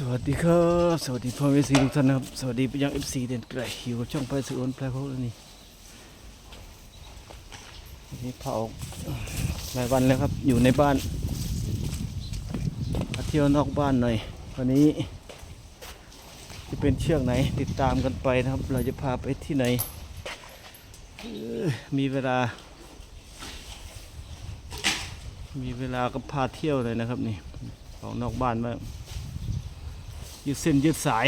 สวัสดีครับสวัสดีพ่อแม่ซีทุกท่านนะครับ สวัสดีไปยังเอฟซีเด่นไกลอยู่กับช่องไปสุอนแปลโคแล้วนี่วันนี่เผาหลายวันแล้วครับ อยู่ในบ้านมาเที่ยวนอกบ้านหน่อย วันนี้ จะเป็นเชือกไหนติดตามกันไปนะครับ เราจะพาไปที่ไหน มีเวลา มีเวลาก็พาเที่ยวเลยนะครับนี่ออกนอกบ้านมาง ยืดเส้นยืดสาย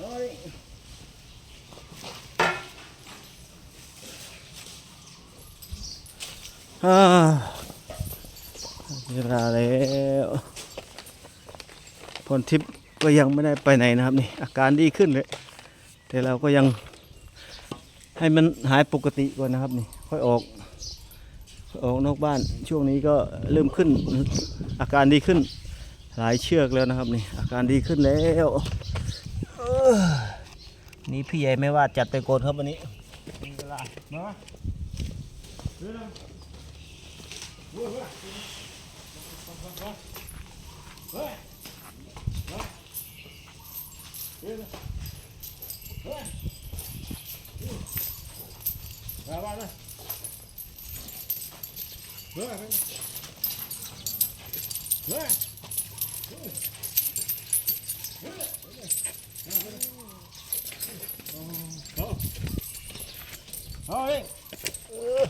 อ่า เวลาแล้วพลทิพย์ก็ยังไม่ได้ไปไหนนะครับนี่อาการดีขึ้นเลย แต่เราก็ยังให้มันหายปกติก่อนนะครับนี่ค่อยออกออกนอกบ้านช่วงนี้ก็เริ่มขึ้นอาการดีขึ้น หลายเชือกแล้วนะครับนี่อาการดีขึ้นแล้วนี่พี่ใหญ่ไม่ว่าจัดไปโกนครับวันนี้มีเวลามา Rồi bạn ơi. Rồi bạn ơi. Rồi. Rồi. Rồi. Rồi. Rồi.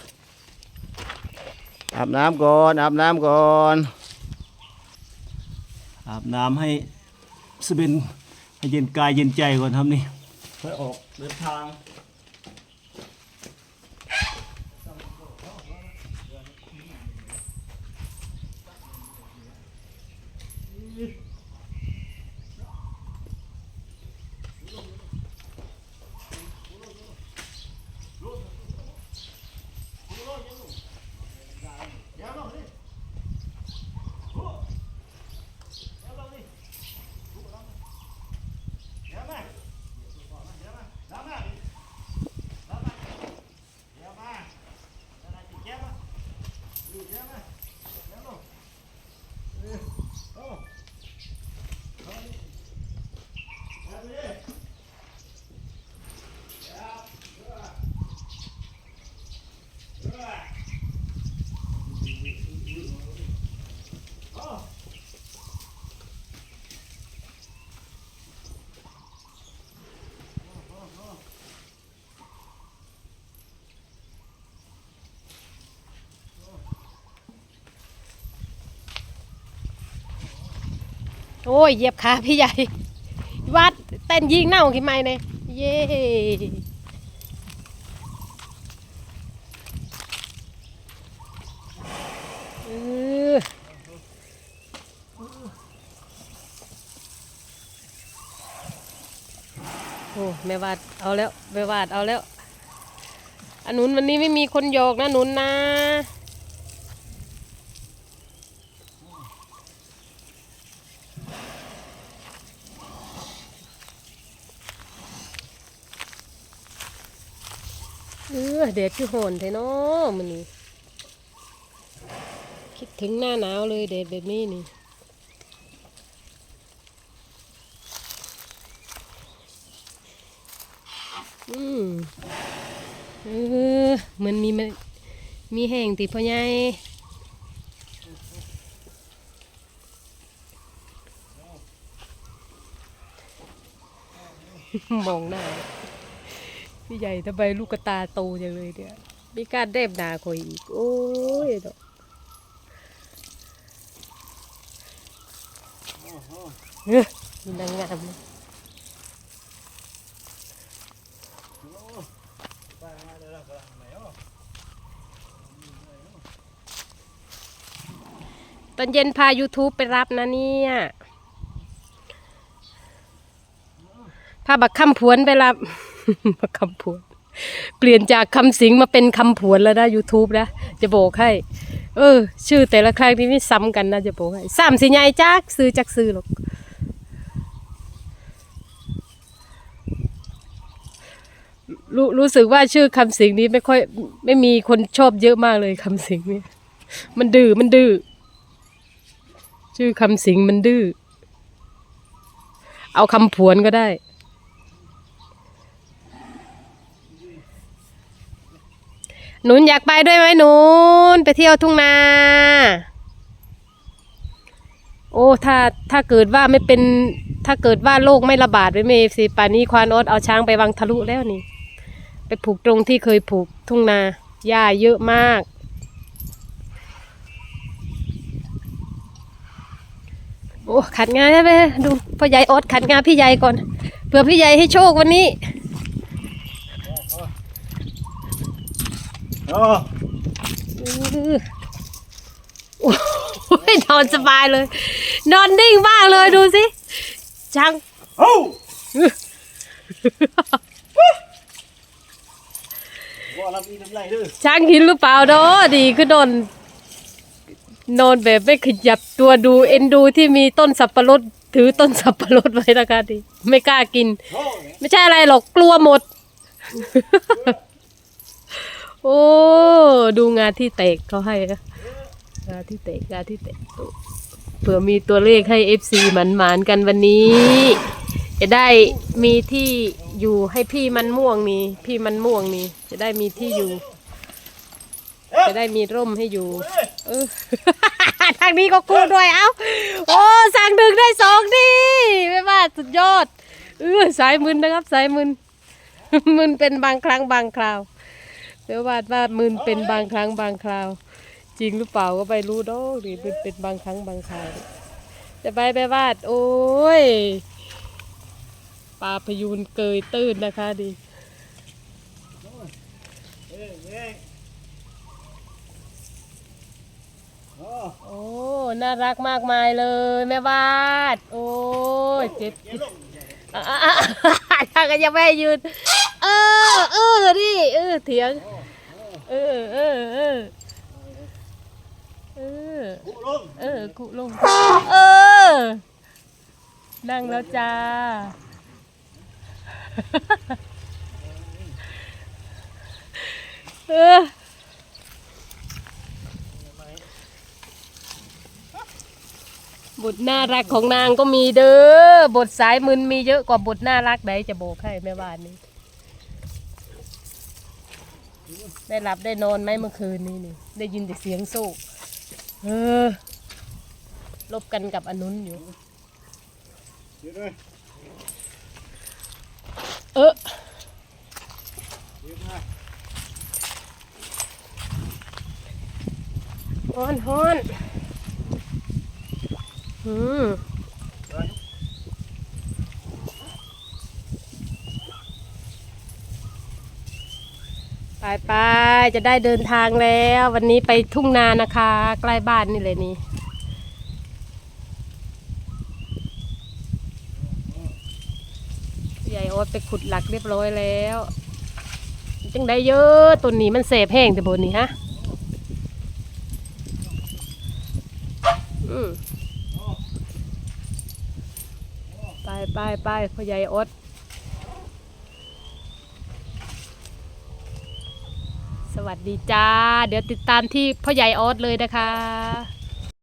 อาบน้ำก่อน อาบน้ำก่อน อาบน้ำให้สเบนให้เย็นกายเย็นใจก่อนครับนี่ค่อยออกเดินทาง โอ้ยเหยียบขาพี่ใหญ่ วัดเต้นยิงเน่าขึ้นมาเนี่ยเย่โอ้แม่วาดเอาแล้วแม่วาดเอาแล้วอันนุนวันนี้ไม่มีคนโยกนะนุนนะ อแดดคือโหนแท้เนาะมันนี่คิดถึงหน้าหนาวเลยแดดแบบนี้นี่อืมเออมันมีมันมีแห้งติพ่อใหญ่มองหน้า พี่ใหญ่ทำไมลูกกระตาโตจังเลยเนี่ยมีการเด็บนาคอยอีก โอ้ยดอกเฮ้ยมีนางงามนตอนเย็นพา YouTube ไปรับนะเนี่ย พาบักคำผวนไปรับ บักคำผวน เปลี่ยนจากคำสิงมาเป็นคำผวนแล้วนะ YouTube นะ จะบอกให้ เออ ชื่อแต่ละครั้งที่ไม่ซ้ำกันนะ จะบอกให้สามสิใหญ่จักซื้อจักซื้อหรอกรู้รู้สึกว่าชื่อคำสิงนี้ไม่ค่อย ไม่มีคนชอบเยอะมากเลยคำสิงนี้มันดื้อมันดื้อชื่อคำสิงมันดื้อเอาคำผวนก็ได้ หนุนอยากไปด้วยไหมหนุนไปเที่ยวทุ่งนา โอ้ถ้าถ้าเกิดว่าไม่เป็น ถ้าเกิดว่าโรคไม่ระบาดไปเมฟสิป่านนี้ควานอดเอาช้างไปวังทะลุแล้วนี่ ไปผูกตรงที่เคยผูกทุ่งนาหญ้าเยอะมากโอ้ขัดงานใช่ไหมดูพ่อใหญ่อดขัดงานพี่ใหญ่ก่อนเผื่อพี่ใหญ่ให้โชควันนี้ โอ้อื้อโอ้ยนอนสบายเลย นอนนิ่งมากเลยดูสิช่างโอ้ยช่างหินหรือเปล่าเนาะดีก็นอนนอนแบบไม่ขยับตัวดูเอ็นดูที่มีต้นสับปะรดถือต้นสับปะรดไว้นะคะดิไม่กล้ากิน ไม่ใช่อะไรหรอกกลัวหมด โอ้ ดูงานที่เตกเขาให้นะงานที่เตกงานที่เตกเผื่อมีตัวเลขให้เอฟซีหมันหมานๆกันวันนี้ จะได้มีที่อยู่ให้พี่มันม่วงนี่พี่มันม่วงนี่จะได้มีที่อยู่ จะได้มีร่มให้อยู่ เออทางนี้ก็กู้ด้วยเอ้าโอ้สั่งหนึ่งได้สองดีไม่ว่าสุดยอดเออสายมึนนะครับสายมึนมึนเป็นบางครั้งบางคราว เดี๋ยววาดว่ามึนเป็นบางครั้งบางคราว จริงหรือเปล่าก็ไม่รู้ดอกนี่เป็นเป็นบางครั้งบางคราวแต่ไปไปวาด โอ้ยปลาพยูนเกยตื้นนะคะดิโอ้ น่ารักมากมายเลยแม่วาด โอ้ยเจ็บเย็นลงอะอะอะถ้าก็ยังไม่หยืน เออเออดิ เถียง เออเออเออเออกูลงเออกุลงเออ นั่งแล้วจ้า เออบทน่ารักของนางก็มีเด้อบทสายมึนมีเยอะกว่าบทน่ารักไหนจะโบกให้แม่บ้านนี่ ได้หลับได้นอนไหมเมื่อคืนนี้นี่ ได้ยินแต่เสียงโซ่เออลบกันกับอนุนอยู่เดี๋ยวด้วยเออเดี๋ยวมาฮ้อนฮ้อนอืม ไปไปจะได้เดินทางแล้ว วันนี้ไปทุ่งนานะคะ ใกล้บ้านนี่เลยนี่ใหญ่โอ๊ตไปขุดหลักเรียบร้อยแล้วจังได้เยอะต้นนี้มันเสพแห้งแต่บนนี้ฮะไปไปไปพ่อใหญ่อด สวัสดีจ้า เดี๋ยวติดตามที่พ่อใหญ่ออสเลยนะคะ